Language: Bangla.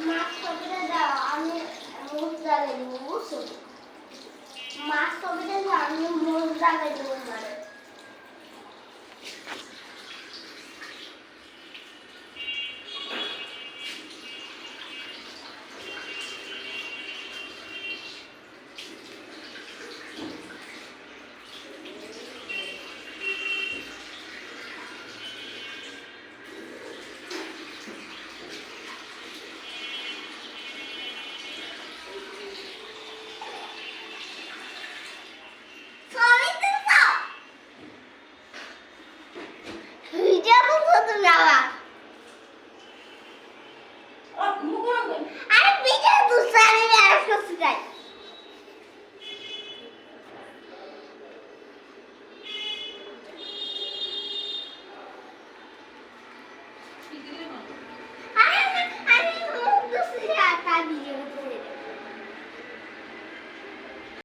মাছ কবিতা আমি দাগে দেবো দেবো আর আরে